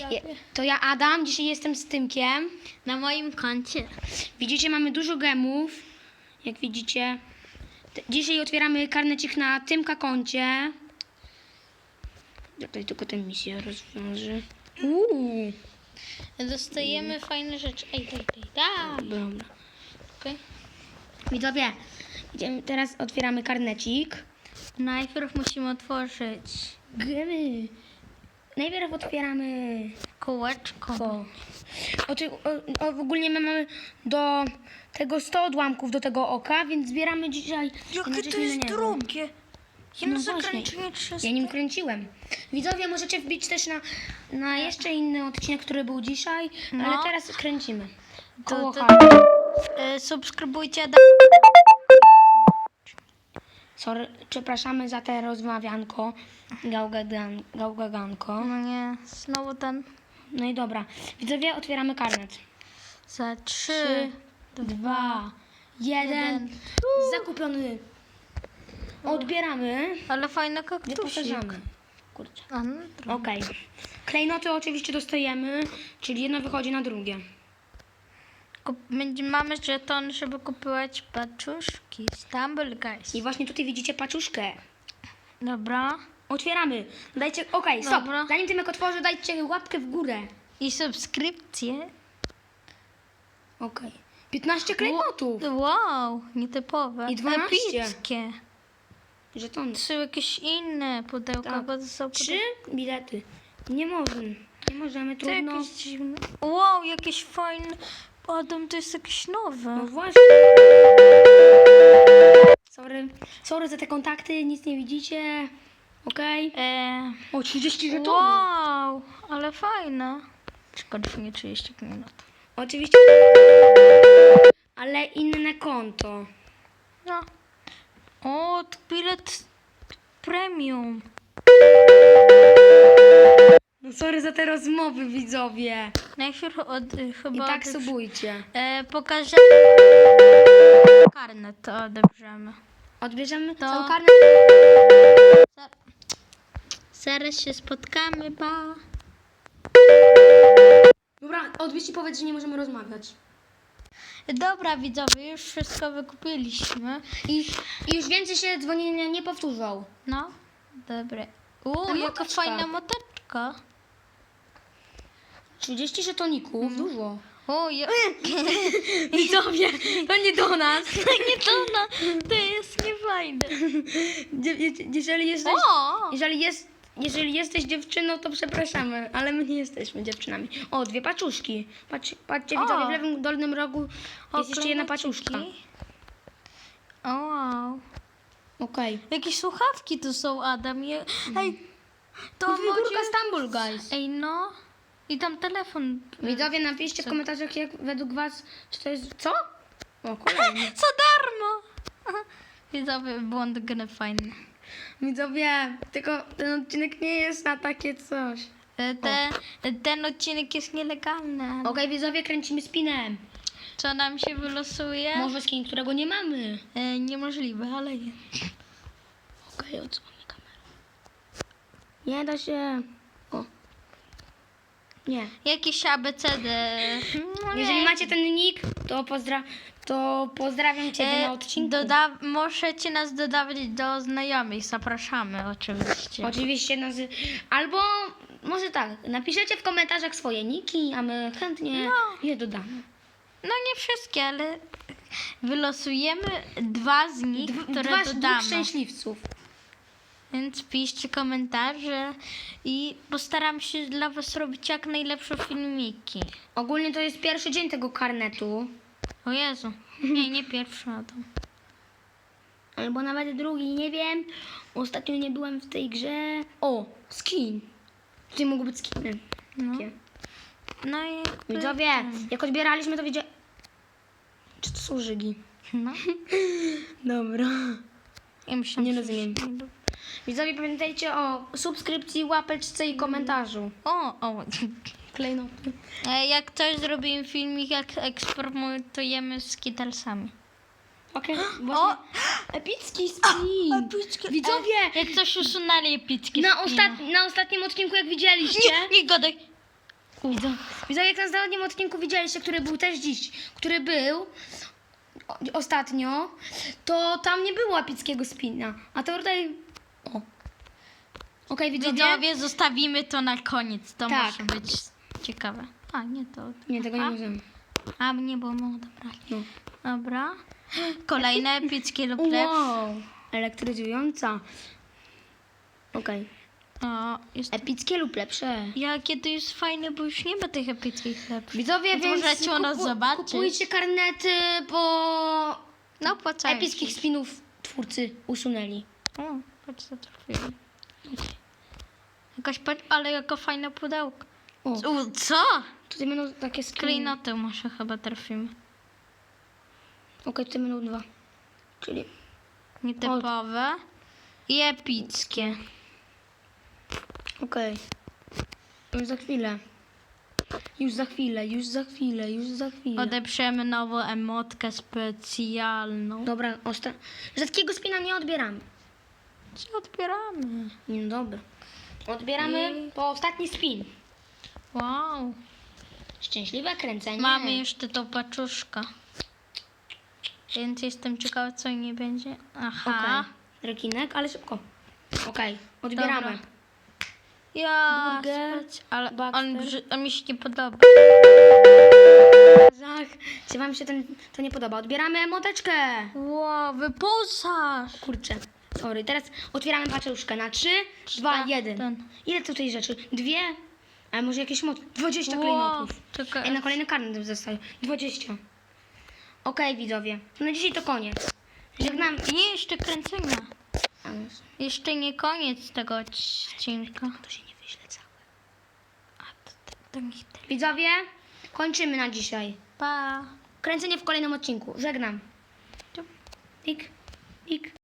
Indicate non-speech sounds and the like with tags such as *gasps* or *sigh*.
Je, to ja Adam, dzisiaj jestem z Tymkiem. Na moim koncie. Widzicie, mamy dużo gemów. Jak widzicie. T- Dzisiaj otwieramy karnecik na Tymka koncie. Tutaj tylko tę misję rozwiążę. Uuu. Dostajemy fajne rzeczy. Ej, daj, daj, daj. Dobra. Okej. Widzowie, idziemy, teraz otwieramy karnecik. Najpierw musimy otworzyć Gemy. Najpierw otwieramy kółeczko. to. Oczy, o, o, ogólnie my mamy do tego 100 odłamków do tego oka, więc zbieramy dzisiaj. jednocześnie na niego. drogie. Ja No zakręciłem 300. Ja nim kręciłem. Widzowie, możecie wbić też na, na jeszcze inny odcinek, który był dzisiaj, No. ale teraz kręcimy. Koło to- chaty. E, subskrybujcie. Sorry, przepraszamy za te rozmawianko, gałgagan, gałgaganko. no nie, znowu ten. No i dobra. Widzowie, otwieramy karnet. Za trzy. Dwa, jeden. Zakupiony. Odbieramy. Ale fajny kaktusik. Wyposażamy. Kurczę. A, no. Okej. Klejnoty oczywiście dostajemy, czyli jedno wychodzi na drugie. Będzie- mamy żeton, żeby kupować paczuszki. Stumble guys. I właśnie tutaj widzicie paczuszkę. Dobra. Otwieramy. Dajcie, okej, stop. Dobra. Zanim Tymek otworzy, dajcie łapkę w górę. I subskrypcje. Okej. 15 klejnotów. Wow, nietypowe. I 12. Epickie. Żetony. Są jakieś inne pudełka, Tak. bo to są Trzy bilety. Nie możemy. Nie możemy, trudno. jakieś dziwne. Wow, jakieś fajne. Adam, to jest jakieś nowe. No właśnie. Sorry. Sorry za te kontakty, nic nie widzicie. Okej. Eee, O, 30 żetonów. wow, ale fajne. Szkoda, że nie 30 minut. Oczywiście. Ale inne konto. No. O, to bilet premium. No sorry za te rozmowy, widzowie. Najpierw od, y, I chyba... tak odebrz- subujcie. e, pokażemy karnet, to odebrzemy. Odbierzemy To- cały karnet. Za- Zaraz się spotkamy, ba. Dobra, odbierz i powiedz, że nie możemy rozmawiać. Dobra, widzowie, już wszystko wykupiliśmy. I, I już więcej się dzwonienia nie powtórzą. No, dobre. Uuu, Ta jaka moteczka. fajna moteczka. 30 żetoników, dużo. O, ja... *laughs* Widzowie, to nie do nas. *laughs* nie to, na, to jest niefajne. Je- Jeżeli jesteś, O! jeżeli jest, jeżeli jesteś dziewczyną, to przepraszamy, ale my nie jesteśmy dziewczynami. O, dwie paczuszki. Patrz, patrzcie, O. widzowie, w lewym dolnym rogu jest jeszcze jedna paczuszka. O, wow. Okej. Jakieś słuchawki tu są, Adam. Je... Ej, to Figurka może... Stumble, guys. Ej, no. I tam telefon. Widzowie, napiszcie w komentarzach, jak według was, czy to jest... Co? O, *laughs* kolejny. Co darmo! *laughs* Widzowie, błąd gry fajny. Widzowie, tylko ten odcinek nie jest na takie coś. E, Te, ten odcinek jest nielegalny. ale Okej, widzowie, kręcimy spinem. Co nam się wylosuje? Może skin, którego nie mamy. E, niemożliwe, ale nie. Okej, odsłonię kamerę. Nie da się... Nie. Jakieś ABCD. No nie. Jeżeli macie ten nick, to, pozdra to pozdrawiam Ciebie E, na odcinku. Doda- możecie nas dodawać do znajomych, zapraszamy oczywiście. Oczywiście nazy... Albo może tak, napiszecie w komentarzach swoje niki, a my chętnie No. je dodamy. No nie wszystkie, ale wylosujemy dwa z nich, które Dwa dwóch dodamy. szczęśliwców. Więc piszcie komentarze i postaram się dla was robić jak najlepsze filmiki. Ogólnie to jest pierwszy dzień tego karnetu. O Jezu. Nie, nie pierwszy Adam. Albo nawet drugi, nie wiem. Ostatnio nie byłem w tej grze. O, skin. Tutaj mogą być skiny. No. Takie. No i... Widzowie, jak odbieraliśmy, to wiecie... Czy to są żygi? No. *laughs* Dobra. Ja myślałam, Nie że- rozumiem. Widzowie, pamiętajcie o subskrypcji, łapeczce i komentarzu. O, o. Klejnoty. E, Jak coś zrobimy filmik, jak eksperymentujemy z Skittlesami. Okej, *gasps* O! Epicki *gasps* skin. Epicki- Widzowie, E, jak coś usunęli epickie na, ostat... na ostatnim odcinku, jak widzieliście... Nie, nie gadaj. Widzą jak na ostatnim odcinku widzieliście, który był też dziś, który był o, ostatnio, to tam nie było epickiego spina. A to tutaj... O. Okej, widzowie? Widzowie, zostawimy to na koniec. To Tak. może być ciekawe. A, nie to. Nie, tego nie możemy. A, nie, bo no dobra. No. Dobra. Kolejne epickie lub lepsze. Wow, elektryzująca. Okej. O, jest... Epickie lub lepsze. Jakie to jest fajne, bo już nie ma tych epickich lepszych. Widzowie, Więc więc możecie u nas zobaczyć. kupujcie karnety, bo No, opłacają epickich spinów twórcy usunęli. O, patrz co trafiłem. Jakaś, ale jaka fajna pudełka. O, U, co? tutaj będą takie skiny. Klejnoty może chyba trafimy. Okej, tutaj będą dwa. Czyli Nietypowe. I epickie. Okej. Już za chwilę. Już za chwilę, już za chwilę, już za chwilę. Odeprzemy nową emotkę specjalną. Dobra, ostra... Rzadkiego spina nie odbieramy. Co odbieramy? Nie, no dobra. Odbieramy I- po ostatni spin. Wow. Szczęśliwe kręcenie. Mamy jeszcze tą paczuszkę. Więc jestem ciekawa, co nie będzie. Aha. Okej. Rekinek, ale szybko. Okej, odbieramy. Dobra. Ja. Burger, ale on, on mi się nie podoba. Zach, czy wam się ten, to nie podoba? Odbieramy moteczkę. Wow, wyposaż. Kurczę, sorry. Teraz otwieramy paczuszkę na 3, 2, Tak, 1. ten. Ile tutaj rzeczy? Dwie? A może jakieś mot? 20 Wow, klejnotów. czekaj. Ej, na kolejny karnet zostaje. 20. Okej, widzowie. Na dzisiaj to koniec. Żegnam. Nie, jeszcze. A, już. Jeszcze nie koniec tego odcinka. To się nie wyśle całe. A to, to, to nie tyle. Widzowie, kończymy na dzisiaj. Pa. Kręcenie w kolejnym odcinku. Żegnam. Pik, pik.